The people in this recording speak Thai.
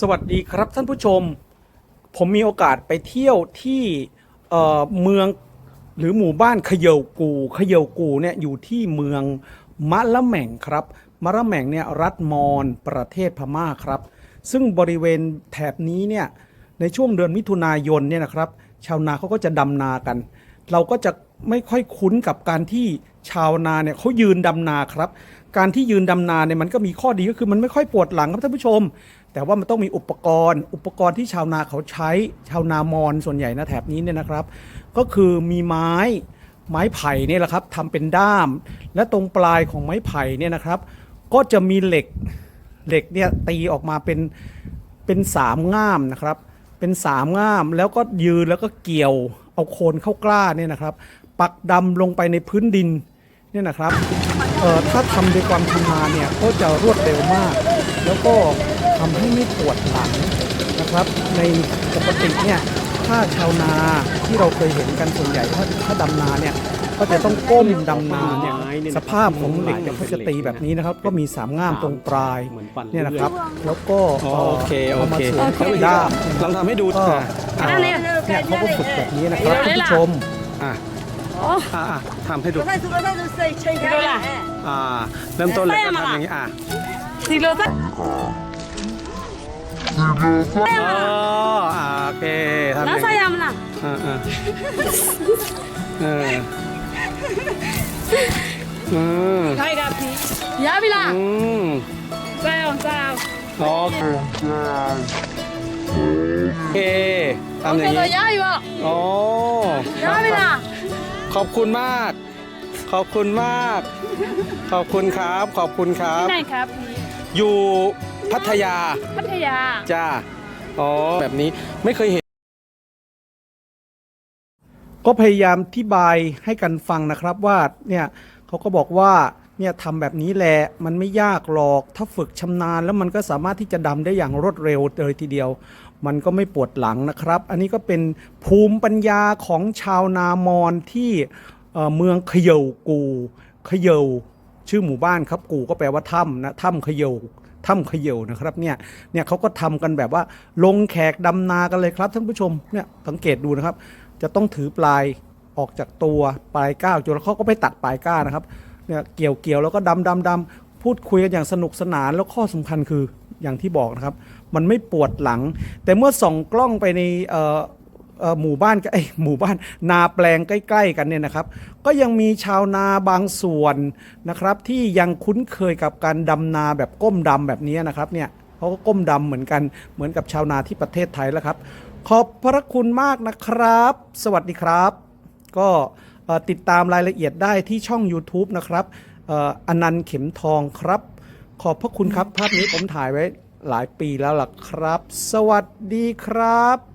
สวัสดีครับท่านผู้ชม ผมมีโอกาสไปเที่ยวที่เมืองหรือหมู่บ้านเขยากูเขยากูเนี่ยอยู่ที่เมืองมะละแม่งครับมะละแม่งเนี่ยรัฐมอญประเทศพม่าครับ ซึ่งบริเวณแถบนี้เนี่ยในช่วงเดือนมิถุนายนเนี่ยนะครับ ชาวนาเขาก็จะดำนากัน เราก็จะไม่ค่อยคุ้นกับการที่ ชาวนาเนี่ยเขายืนดำนาครับ การที่ยืนดำนาเนี่ยมันก็มีข้อดีก็คือมันไม่ค่อยปวดหลังครับท่านผู้ชม แต่ว่ามันต้องมีอุปกรณ์ อุปกรณ์ที่ชาวนาเขาใช้ชาวนามอนส่วนใหญ่นะแถบนี้เนี่ยนะครับ ก็คือมีไม้ไม้ไผ่เนี่ยแหละครับทำเป็นด้าม และตรงปลายของไม้ไผ่เนี่ยนะครับ ก็จะมีเหล็กเหล็กเนี่ยตีออกมาเป็นเป็นสามง่ามนะครับเป็นสามง่ามแล้วก็ยืนแล้วก็เกี่ยวเอาโคนเข้ากล้าเนี่ยนะครับ ปักดำลงไปในพื้นดิน เนี่ยนะครับเอ่อถ้าทำด้วยความชำนาญเนี่ยก็จะรวดเร็วมาก แล้วก็ทำให้ไม่ปวดหลังนะครับ ในปกติเนี่ยถ้าชาวนาที่เราเคยเห็นกันส่วนใหญ่ถ้าถ้าดำนาเนี่ยก็จะต้องก้มดำนาเนี่ยสภาพของเหล็กเนี่ยเขาจะตีแบบนี้นะครับ ก็มีสามง่ามตรงปลายเหมือนปั่นเนี่ยนะครับ แล้วก็อ๋อโอเคโอเอามาเคสวมกับด้ามลองทำให้ดูก็ค่ะเอ่อเนี่ยเขาก็ฝึกแบบนี้นะครับท่านผู้ชมอะ อ่ะอ่ะทำให้ดู 我再说，我再说，谁谁开了？ อ่า เริ่มต้นเลยก็ทำอย่างนี้อ่ะ 你留在 อ๋ออ่ะโอเคทำอย่าง 那 นี้ 啥样啦？ อ่าอ่าเอออืม 开个皮，要不啦？ อืม 再用再用， โอเคโอเคทำอย่าง 这个 นี้ 要一个， โอ้ 要不啦？ ขอบคุณมาก ขอบคุณมาก ขอบคุณครับ ขอบคุณครับ ที่ไหนครับพีอยู่พัทยา พัทยา จ้า อ๋อ แบบนี้ไม่เคยเห็น ก็พยายามที่บายให้กันฟังนะครับว่าเนี่ยเขาก็บอกว่า เนี่ยทำแบบนี้แหละมันไม่ยากหรอก ถ้าฝึกชำนาญแล้วมันก็สามารถที่จะดำได้อย่างรวดเร็วเลยทีเดียว มันก็ไม่ปวดหลังนะครับ อันนี้ก็เป็นภูมิปัญญาของชาวนามอนที่เเมืองเขยากูเขยาชื่อหมู่บ้านครับกูก็แปลว่าถ้ำนะถ้ำเขยาถ้ำเขยานะครับเนี่ยเนี่ยเขาก็ทำกันแบบว่า ลงแขกดำนากันเลยครับท่านผู้ชมเนี่ยสังเกตดูนะครับ จะต้องถือปลายออกจากตัวปลายก้าวจนแล้วเขาก็ไปตัดปลายก้านะครับ เนี่ยเกี่ยวเกี่ยวแล้วก็ดำดำดำพูดคุยกันอย่างสนุกสนานแล้วข้อสำคัญคืออย่างที่บอกนะครับ มันไม่ปวดหลัง แต่เมื่อส่องกล้องไปในหมู่บ้านก็เอ้หมู่บ้านนาแปลงใกล้ ๆ กันเนี่ยนะครับ ก็ยังมีชาวนาบางส่วนนะครับ ที่ยังคุ้นเคยกับการดำนาแบบก้มดำแบบนี้นะครับเนี่ยเขาก็ก้มดำเหมือนกันเหมือนกับชาวนาที่ประเทศไทยแล้วครับ ขอบพระคุณมากนะครับ สวัสดีครับ ก็ ติดตามรายละเอียดได้ที่ช่อง YouTube นะครับอนันต์เข็มทองครับ ขอบพระคุณครับ ภาพนี้ผมถ่ายไว้หลายปีแล้วล่ะครับ สวัสดีครับ